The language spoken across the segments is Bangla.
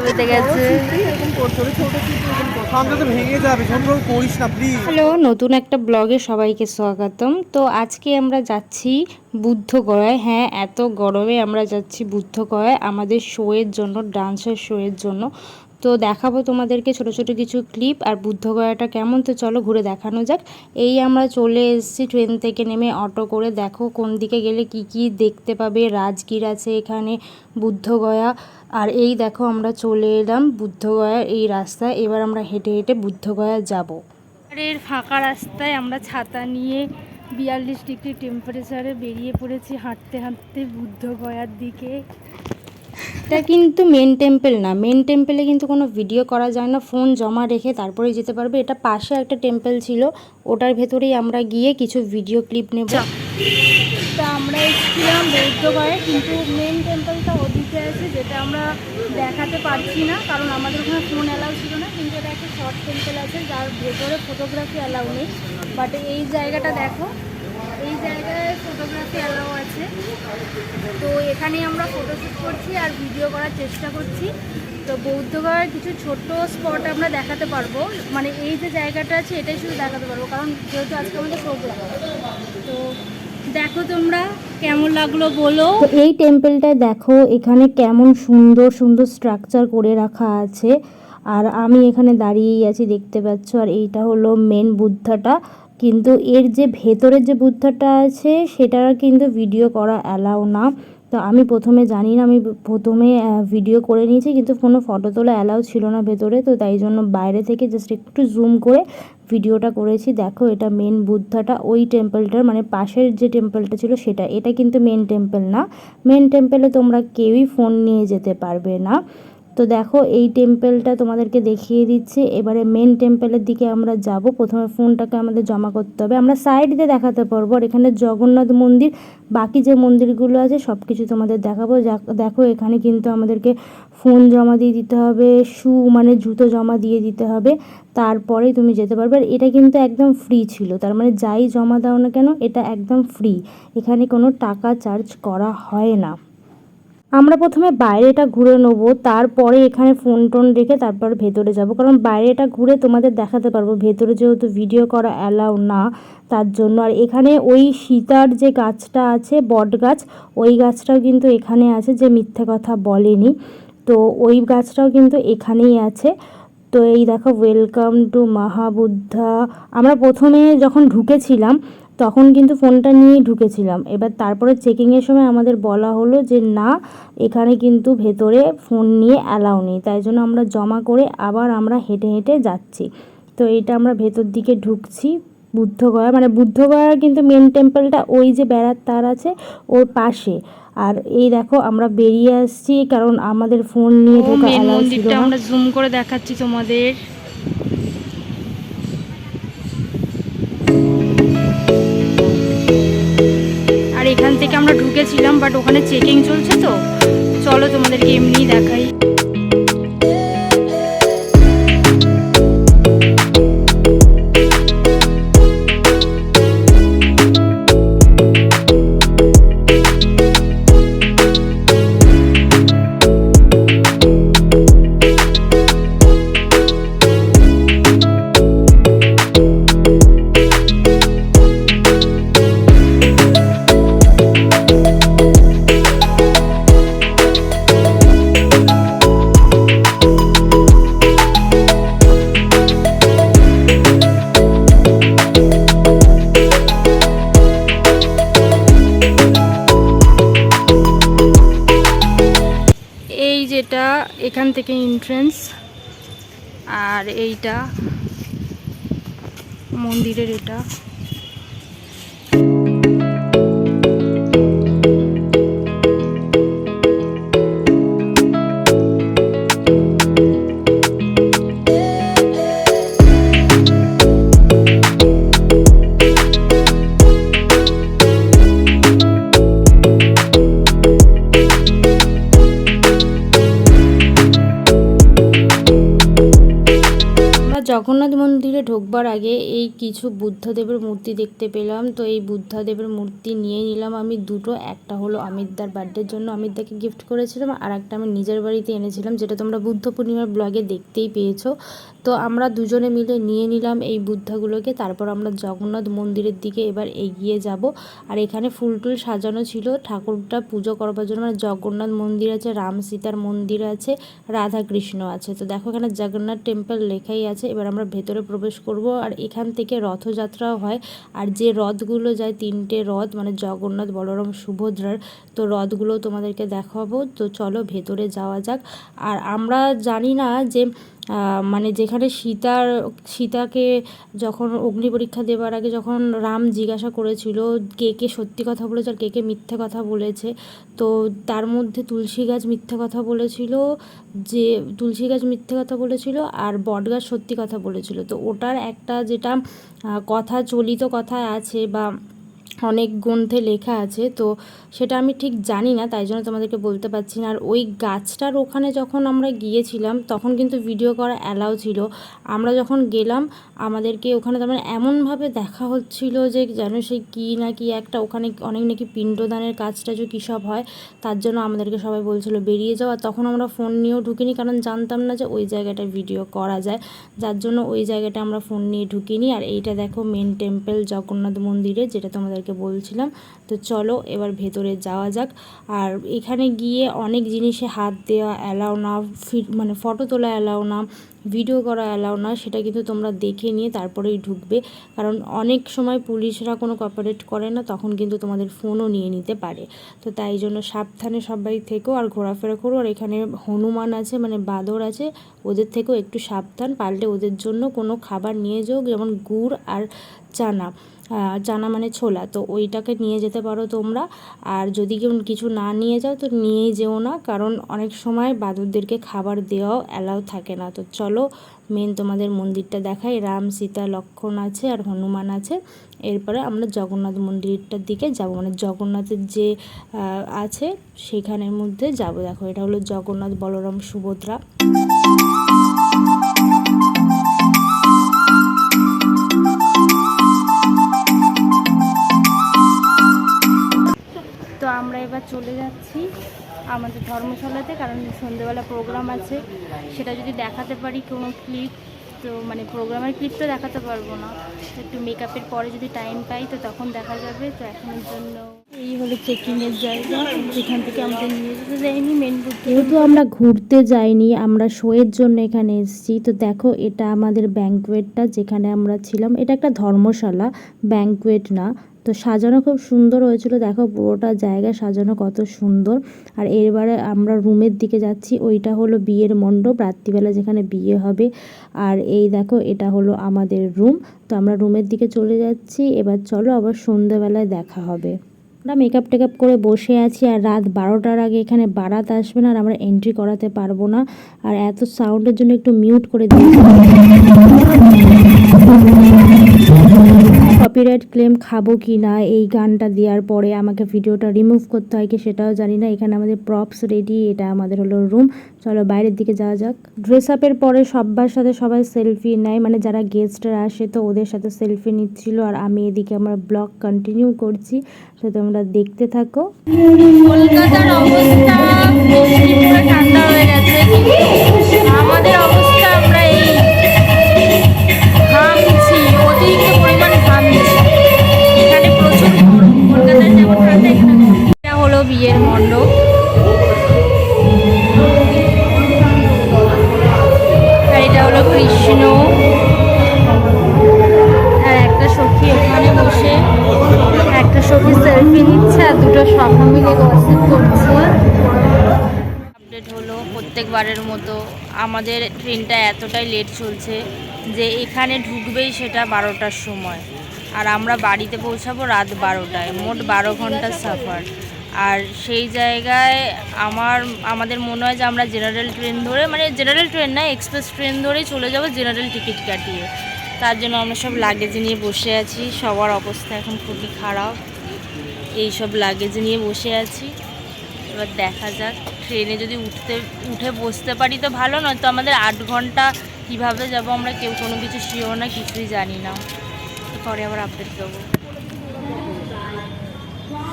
বেঁধে গেছে। হ্যালো নতুন একটা ব্লগে সবাইকে স্বাগতম। তো আজকে আমরা যাচ্ছি বুদ্ধগয়ায়। হ্যাঁ এত গরমে আমরা যাচ্ছি বুদ্ধগয়ায়। আমাদের শোয়ের জন্য ডান্সের শোয়ের জন্য। তো দেখাবো তোমাদেরকে ছোট ছোট কিছু ক্লিপ আর বুদ্ধগয়াটা কেমন। তো চলো ঘুরে দেখানো যাক। এই আমরা চলে এসেছি ট্রেন থেকে নেমে অটো করে। দেখো কোন দিকে গেলে কি কি দেখতে পাবে। রাজগীর আছে এখানে বুদ্ধগয়া আর এই দেখো আমরা চলে এলাম বুদ্ধগয়ার এই রাস্তায়। এবার আমরা হেঁটে হেঁটে বুদ্ধগয়া যাব। এর ফাঁকা রাস্তায় আমরা ছাতা নিয়ে বিয়াল্লিশ ডিগ্রি টেম্পারেচারে বেরিয়ে পড়েছি। হাঁটতে হাঁটতে বুদ্ধগয়ার দিকে। এটা কিন্তু মেন টেম্পল না। মেন টেম্পলে কিন্তু কোনো ভিডিও করা যায় না। ফোন জমা রেখে তারপরে যেতে পারবে। এটা পাশে একটা টেম্পল ছিল। ওটার ভেতরেই আমরা গিয়ে কিছু ভিডিও ক্লিপ নেব। তা আমরা এসেছিলাম বৌদ্ধগয়ে কিন্তু মেন টেম্পলটা ওদিকে আছে যেটা আমরা দেখাতে পারছি না কারণ আমাদের ওখানে ফোন অ্যালাউ ছিল না কিন্তু এটা একটা শর্ট টেম্পল আছে যার ভেতরে ফটোগ্রাফি অ্যালাউ নেই। বাট এই জায়গাটা দেখো এই জায়গায় ফটোগ্রাফি অ্যালাউ আছে। তো এখানে আমরা ফটোশ্যুট করছি আর ভিডিও করার চেষ্টা করছি। তো বৌদ্ধগয়ের কিছু ছোট স্পট আমরা দেখাতে পারব। মানে এই যে জায়গাটা আছে, এটাই শুধু দেখাতে পারব, কারণ যেহেতু আজকে আমাদের প্রোগ্রাম তো দেখো তোমরা, কেমন লাগল বলো। এই টেম্পলটায় দেখো, এখানে কেমন সুন্দর সুন্দর স্ট্রাকচার করে রাখা আছে। আর আমি এখানে দাঁড়িয়েই আছি, দেখতে পাচ্ছ। আর এইটা হলো মেন বুদ্ধাটা। কিন্তু এর যে ভেতরের যে বুদ্ধাটা আছে সেটা কিন্তু ভিডিও করা অ্যালাউ না। তো আমি প্রথমে জানি না, আমি প্রথমে ভিডিও করে নিয়েছি, কিন্তু কোনো ফটো তোলা অ্যালাউ ছিল না ভেতরে। তো তাই জন্য বাইরে থেকে জাস্ট একটু জুম করে ভিডিওটা করেছি। দেখো, এটা মেন বুদ্ধাটা, ওই টেম্পলটার মানে পাশের যে টেম্পলটা ছিল সেটা। এটা কিন্তু মেন টেম্পল না। মেন টেম্পলে তোমরা কেউই ফোন নিয়ে যেতে পারবে না। তো দেখো, এই টেম্পেলটা তোমাদেরকে দেখিয়ে দিচ্ছি। এবারে মেন টেম্পেলের দিকে আমরা যাব। প্রথমে ফোনটাকে আমাদের জমা করতে হবে। আমরা সাইড দিয়ে দেখাতে পারব আর এখানে জগন্নাথ মন্দির। বাকি যে মন্দিরগুলো আছে সব কিছু তোমাদের দেখাবো। দেখো, এখানে কিন্তু আমাদেরকে ফোন জমা দিয়ে দিতে হবে, শু মানে জুতো জমা দিয়ে দিতে হবে। তারপরে তুমি যেতে পারবে। আর এটা কিন্তু একদম ফ্রি ছিল। তার মানে যাই জমা দাও না কেন, এটা একদম ফ্রি এখানে কোনো টাকা চার্জ করা হয় না। আমরা প্রথমে বাইরেটা ঘুরে নেব, তারপরে এখানে ফোন টোন রেখে তারপর ভেতরে যাব। কারণ বাইরেটা ঘুরে তোমাদের দেখাতে পারব, ভেতরে যেহেতু ভিডিও করা অ্যালাউ না, তার জন্য। আর এখানে ওই সীতার যে গাছটা আছে, বট গাছ, ওই গাছটাও কিন্তু এখানে আছে যে মিথ্যে কথা বলেনি। তো ওই গাছটাও কিন্তু এখানেই আছে। তো এই দেখো ওয়েলকাম টু মহাবুদ্ধা। আমরা প্রথমে যখন ঢুকেছিলাম তখন কিন্তু ফোনটা নিয়েই ঢুকেছিলাম। এবার তারপরে চেকিংয়ের সময় আমাদের বলা হলো যে না এখানে কিন্তু ভেতরে ফোন নিয়ে অ্যালাউ নেই। তাই জন্য আমরা জমা করে আবার আমরা হেঁটে হেঁটে যাচ্ছি। তো এটা আমরা ভেতর দিকে ঢুকছি বুদ্ধগয়া। মানে বুদ্ধগয়ার কিন্তু মেন টেম্পলটা ওই যে বেড়ার তার আছে ওর পাশে। আর এই দেখো আমরা বেরিয়ে আসছি কারণ আমাদের ফোন নিয়ে ঢোকা অ্যালাউ ছিল না। আমরা জুম করে দেখাচ্ছি তোমাদের। ঢুকেছিলাম বাট ওখানে চেকিং চলছে তো। চলো তোমাদেরকে এমনি দেখাই। এখান থেকে এন্ট্রেন্স আর এইটা মন্দিরের এটা। জগন্নাথ মন্দিরে ঢোকবার আগে এই কিছু বুদ্ধদেবের মূর্তি দেখতে পেলাম। তো এই বুদ্ধদেবের মূর্তি নিয়ে নিলাম আমি দুটো। একটা হলো অমিতদার বার্থডের জন্য অমিতদাকে গিফট করেছিলাম আর একটা আমি নিজের বাড়িতে এনেছিলাম, যেটা তোমরা বুদ্ধ পূর্ণিমার ব্লগে দেখতেই পেয়েছ। তো আমরা দুজনে মিলে নিয়ে নিলাম এই বুদ্ধাগুলোকে। তারপর আমরা জগন্নাথ মন্দিরের দিকে এবার এগিয়ে যাব। আর এখানে ফুল টুল সাজানো ছিল। ঠাকুরটা পুজো করবার জন্য মানে জগন্নাথ মন্দির আছে, রাম সীতার মন্দির আছে, রাধা কৃষ্ণ আছে। তো দেখো এখানে জগন্নাথ টেম্পল লেখাই আছে। এবার আমরা ভেতরে প্রবেশ করব আর এখান থেকে রথযাত্রাও হয়। আর যে রথগুলো যায়, তিনটে রথ মানে জগন্নাথ, বলরাম, সুভদ্রার, তো রথগুলো তোমাদেরকে দেখাবো। তো চলো ভেতরে যাওয়া যাক। আর আমরা জানি না যে মানে যেখানে সীতার, সীতাকে যখন অগ্নি পরীক্ষা দেওয়ার আগে যখন রাম জিজ্ঞাসা করেছিল কে কে সত্যি কথা বলেছে আর কে কে মিথ্যে কথা বলেছে, তো তার মধ্যে তুলসী গাছ মিথ্যে কথা বলেছিল, যে তুলসী গাছ মিথ্যে কথা বলেছিল আর বট গাছ সত্যি কথা বলেছিল। তো ওটার একটা যেটা কথা, চলিত কথায় আছে বা অনেক গ্রন্থে লেখা আছে, তো সেটা আমি ঠিক জানি না, তাই জন্য তোমাদেরকে বলতে পারছি না। আর ওই গাছটার ওখানে যখন আমরা গিয়েছিলাম, তখন কিন্তু ভিডিও করা অ্যালাউ ছিল। আমরা যখন গেলাম, আমাদেরকে ওখানে তার মানে এমনভাবে দেখা হচ্ছিল যে যেন সেই কী না কি একটা ওখানে অনেক নাকি পিণ্ডদানের কাজটা যে কী সব হয়, তার জন্য আমাদেরকে সবাই বলছিল বেরিয়ে যাওয়া তখন আমরা ফোন নিয়েও ঢুকিনি, কারণ জানতাম না যে ওই জায়গাটা ভিডিও করা যায়। যার জন্য ওই জায়গাটা আমরা ফোন নিয়ে ঢুকিনি। আর এইটা দেখো মেন টেম্পল জগন্নাথ মন্দিরে, যেটা তোমাদেরকে বলছিলাম। তো চলো এবার ভেতরে যাওয়া যাক। আর এখানে গিয়ে অনেক জিনিসে হাত দেওয়া অ্যালাউ না মানে ফটো তোলা অ্যালাউ না ভিডিও করা অ্যালাউ না, সেটা কিন্তু তোমরা দেখে নিয়ে তারপরেই ঢুকবে। কারণ অনেক সময় পুলিশরা কোনো কপারেট করে না, তখন কিন্তু তোমাদের ফোনও নিয়ে নিতে পারে। তো তাই জন্য সাবধানে সবাই থেকেও আর ঘোরাফেরা করো। আর এখানে হনুমান আছে মানে বাঁদর আছে, ওদের থেকেও একটু সাবধান। পাল্টে ওদের জন্য কোনো খাবার নিয়ে যাও, যেমন গুড় আর চানা। চানা মানে ছোলা। তো ওইটাকে নিয়ে যেতে পারো তোমরা। আর যদি কেউ কিছু না নিয়ে যাও, তো নিয়েই যেও না। কারণ অনেক সময় বাদুরদেরকে খাবার দেওয়াও অ্যালাউ থাকে না। তো চলো মেন তোমাদের মন্দিরটা দেখাই। রাম, সীতা লক্ষণ আছে আর হনুমান আছে। এরপরে আমরা জগন্নাথ মন্দিরটার দিকে যাব। মানে জগন্নাথের যে আছে, সেখানের মধ্যে যাব। দেখো, এটা হলো জগন্নাথ বলরাম সুভদ্রা। এবার চলে যাচ্ছি আমাদের ধর্মশালাতে, কারণ সন্ধেবেলা প্রোগ্রাম আছে। সেটা যদি দেখাতে পারি কোনো ক্লিপ তো মানে প্রোগ্রামের ক্লিপ তো দেখাতে পারব না। একটু মেকআপের পরে যদি টাইম পাই, তো তখন দেখা যাবে। তো এখনের জন্য এই হলো চেকিংয়ের জায়গা। যেখান থেকে আমাদের নিয়ে যেতে যায়নি মেন যেহেতু আমরা ঘুরতে যাইনি, আমরা শোয়ের জন্য এখানে এসেছি। তো দেখো, এটা আমাদের ব্যাঙ্কুয়েটটা যেখানে আমরা ছিলাম। এটা একটা ধর্মশালা ব্যাঙ্কুয়েট না। তো সাজানো খুব সুন্দর হয়েছিল। দেখো পুরোটা জায়গা সাজানো কত সুন্দর। আর এবারে আমরা রুমের দিকে যাচ্ছি। ওইটা হলো বিয়ের মণ্ডপ। রাত্রিবেলা যেখানে বিয়ে হবে। আর এই দেখো, এটা হলো আমাদের রুম। তো আমরা রুমের দিকে চলে যাচ্ছি। এবার চলো আবার সন্ধ্যাবেলায় দেখা হবে। আমরা মেকআপ টেকআপ করে বসে আছি। আর রাত বারোটার আগে এখানে বারাত আসবে না, আর আমরা এন্ট্রি করাতে পারব না। আর এত সাউন্ডের জন্য একটু মিউট করে দিয়েছি। কপিরাইট ক্লেম খাব কি না, এই গানটা দেওয়ার পরে আমাকে ভিডিওটা রিমুভ করতে হয় কি সেটাও জানি না। এখানে আমাদের প্রপস রেডি এটা আমাদের হলো রুম চলো বাইরের দিকে যাওয়া যাক। ড্রেস আপের পরে সবার সাথে সবাই সেলফি নেয়। মানে যারা গেস্টরা আসে তো ওদের সাথে সেলফি নিচ্ছিল। আর আমি এদিকে আমার ব্লগ কন্টিনিউ করছি। তো তোমরা দেখতে থাকো। আমাদের অবস্থা বিয়ের মণ্ডপ। আর এটা হলো কৃষ্ণ। আর একটা সখী ওখানে বসে। একটা সখী সেলফি নিচ্ছে আর দুটো সখা মিলে গসিপ করছে। আপডেট হলো প্রত্যেকবারের মতো। আমাদের ট্রেনটা এতটাই লেট চলছে যে এখানে ঢুকবেই সেটা বারোটার সময়। আর আমরা বাড়িতে পৌঁছাবো রাত বারোটায়। মোট বারো ঘণ্টার সাফার আর সেই জায়গায় আমার, আমাদের মনে হয় যে আমরা জেনারেল ট্রেন ধরে মানে জেনারেল ট্রেন না, এক্সপ্রেস ট্রেন ধরেই চলে যাব জেনারেল টিকিট কাটিয়ে। তার জন্য আমরা সব লাগেজ নিয়ে বসে আছি। সবার অবস্থা এখন খুবই খারাপ। এই সব লাগেজ নিয়ে বসে আছি। এবার দেখা যাক। ট্রেনে যদি উঠতে, উঠে বসতে পারি তো ভালো, নয় তো আমাদের আট ঘণ্টা কীভাবে যাব আমরা কেউ কোনো কিছু শিওর না, কিছুই জানি না। পরে আবার আপডেট দেবো।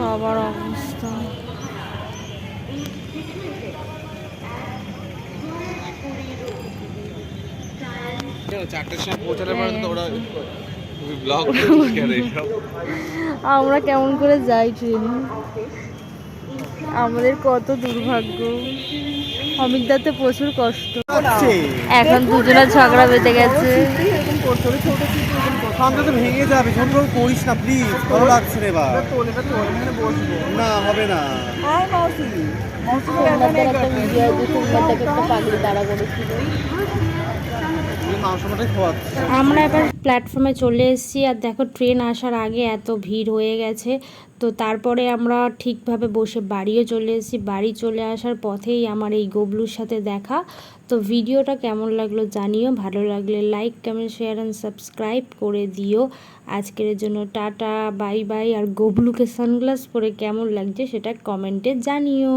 সবার অবস্থা। করে আমরা কেমন করে যাই ট্রেনে? আমাদের কত দুর্ভাগ্য। অমিতদাতে প্রচুর কষ্ট। এখন দুজনের ঝগড়া বেঁধে গেছে। তো ভেঙে যাবে ছোট করিস না প্লিজ ভালো লাগছে রে বা না হবে না। মাংসটাই খোয়াচ্ছে আমরা এবার প্ল্যাটফর্মে চলে এসেছি আর দেখো ট্রেন আসার আগে এত ভিড় হয়ে গেছে। তো তারপরে আমরা ঠিকভাবে বসে বাড়িও চলে এসেছি। বাড়ি চলে আসার পথেই আমার এই গবলুর সাথে দেখা। তো ভিডিওটা কেমন লাগল জানিও। ভালো লাগলে like comment share and subscribe করে দিও। আজকের জন্য টাটা বাই বাই আর গবলুকে সানগ্লাস পরে কেমন লাগছে সেটা কমেন্টে জানিও।